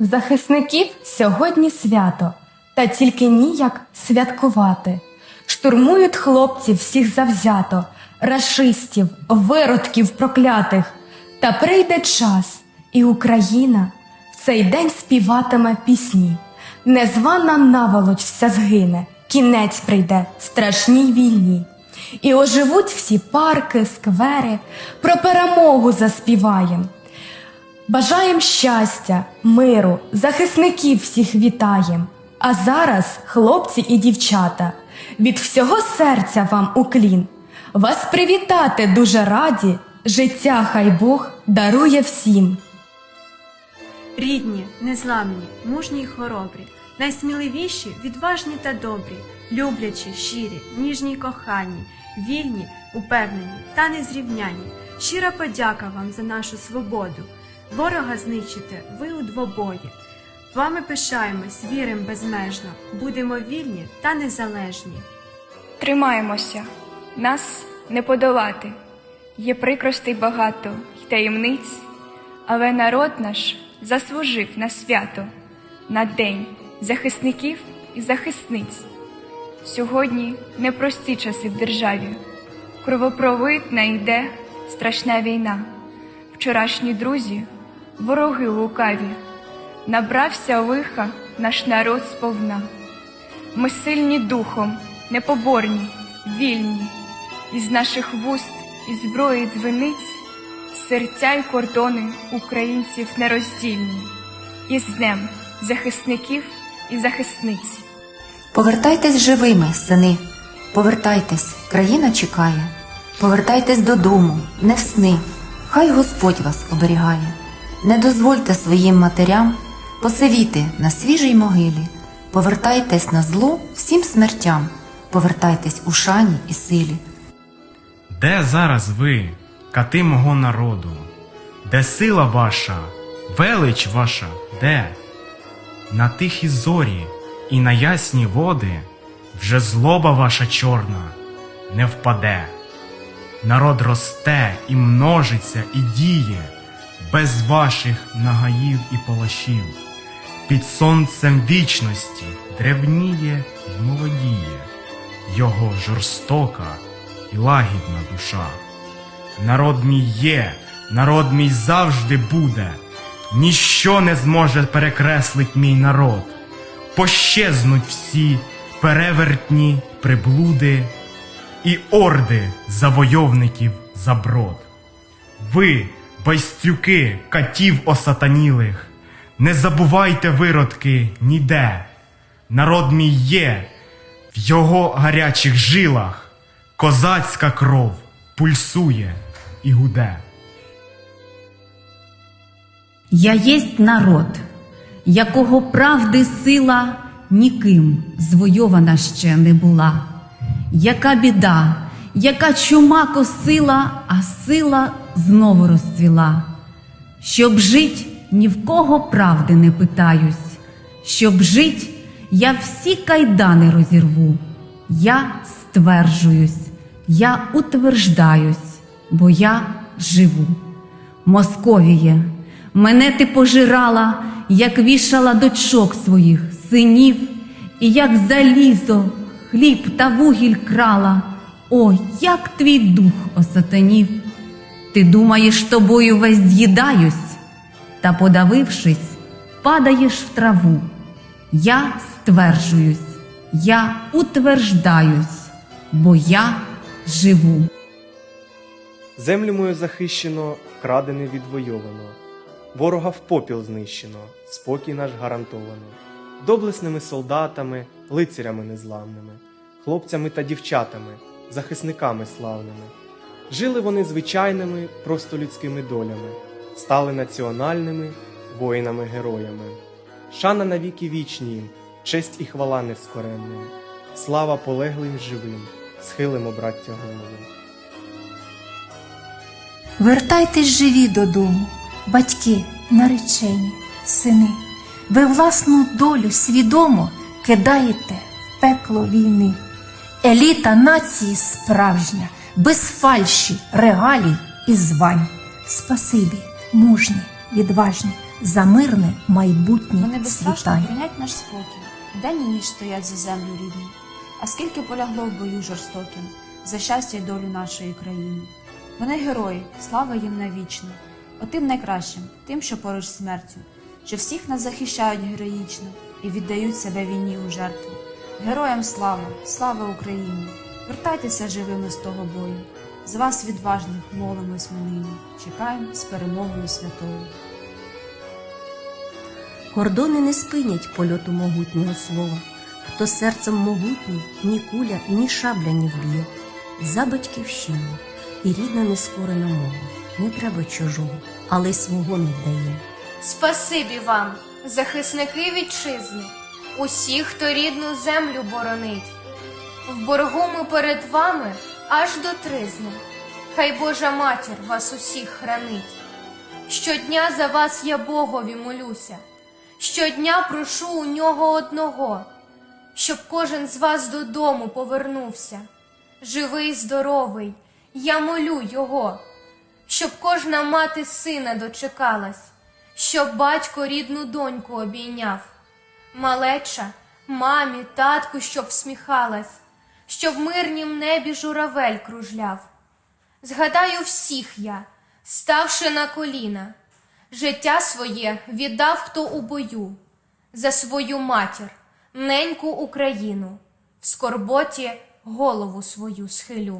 Захисників сьогодні свято, та тільки ніяк святкувати. Штурмують хлопців всіх завзято, рашистів, виродків проклятих. Та прийде час, і Україна в цей день співатиме пісні. Незвана наволоч вся згине, кінець прийде страшній війні. І оживуть всі парки, сквери, про перемогу заспіваєм. Бажаєм щастя, миру, захисників всіх вітаєм. А зараз, хлопці і дівчата, від всього серця вам уклін. Вас привітати дуже раді, життя хай Бог дарує всім. Рідні, незламні, мужні й хоробрі, найсміливіші, відважні та добрі, люблячі, щирі, ніжні й кохані, вільні, упевнені та незрівняні. Щира подяка вам за нашу свободу. Ворога знищите ви у двобої. Вами пишаємось, вірим безмежно, будемо вільні та незалежні. Тримаємося, нас не подолати. Є прикростей багато й таємниць, але народ наш заслужив на свято, на день захисників і захисниць. Сьогодні непрості часи в державі, кровопролитна йде страшна війна. Вчорашні друзі, вороги лукаві, набрався лиха наш народ сповна. Ми сильні духом, непоборні, вільні, із наших вуст і зброї дзвениць, серця й кордони українців нероздільні, із днем захисників і захисниць. Повертайтесь живими, сини, повертайтесь, країна чекає. Повертайтесь додому, не в сни, хай Господь вас оберігає. Не дозвольте своїм матерям посивіти на свіжій могилі. Повертайтесь на зло всім смертям, повертайтесь у шані і силі. Де зараз ви, кати мого народу? Де сила ваша, велич ваша, де? На тихі зорі і на ясні води вже злоба ваша чорна не впаде. Народ росте і множиться, і діє, без ваших нагаїв і палашів. Під сонцем вічності древніє й молодіє, його жорстока і лагідна душа. Народ мій є, народ мій завжди буде, ніщо не зможе перекреслить мій народ. Пощезнуть всі перевертні приблуди і орди завойовників заброд. Ви, байстрюки, катів осатанілих, не забувайте виродки ніде. Народ мій є, в його гарячих жилах козацька кров пульсує і гуде. Я єсть народ, якого правди сила ніким звойована ще не була. Яка біда, яка чума косила, а сила знову розцвіла. Щоб жить, ні в кого правди не питаюсь. Щоб жить, я всі кайдани розірву. Я стверджуюсь, я утверждаюсь, бо я живу. Московіє, мене ти пожирала, як вішала дочок своїх, синів, і як залізо, хліб та вугіль крала. О, як твій дух осатанів! Ти думаєш, тобою весь з'їдаюсь, та, подавившись, падаєш в траву. Я стверджуюсь, я утверждаюсь, бо я живу. Землю мою захищено, вкрадене відвойовано, ворога в попіл знищено, спокій наш гарантовано, доблесними солдатами, лицарями незламними, хлопцями та дівчатами, захисниками славними. Жили вони звичайними, просто людськими долями, стали національними воїнами-героями. Шана навіки вічні їм, честь і хвала нескоренним, слава полеглим живим, схилимо, браття голови. Вертайтесь живі додому, батьки, наречені, сини. Ви власну долю свідомо кидаєте в пекло війни. Еліта нації справжня, без фальші, регалій і звань. Спасибі, мужні, відважні, за мирне майбутнє Вони безстрашно бронять наш спокій, день і ніч стоять за землю рідну. А скільки полягло в бою жорстоким за щастя й долю нашої країни. Вони герої, слава їм навічна, отим найкращим, тим, що поруч смертю, що всіх нас захищають героїчно і віддають себе війні у жертву. Героям слава, слава Україні! Вертайтеся живими з того бою. З вас відважних молимось ми нині, чекаємо з перемогою святою. Кордони не спинять польоту могутнього слова. Хто серцем могутній, ні куля, ні шабля не вб'є. За батьківщину і рідна нескорена мова. Не треба чужого, але й свого не вдає. Спасибі вам, захисники вітчизни, усі, хто рідну землю боронить. В боргу ми перед вами аж до тризни. Хай Божа матір вас усіх хранить. Щодня за вас я Богові молюся, щодня прошу у нього одного, щоб кожен з вас додому повернувся. Живий, здоровий, я молю його, щоб кожна мати сина дочекалась, щоб батько рідну доньку обійняв, малеча, мамі, татку, щоб всміхалась, щоб в мирнім небі журавель кружляв. Згадаю всіх я, ставши на коліна, життя своє віддав хто у бою, за свою матір, неньку Україну, в скорботі голову свою схилю.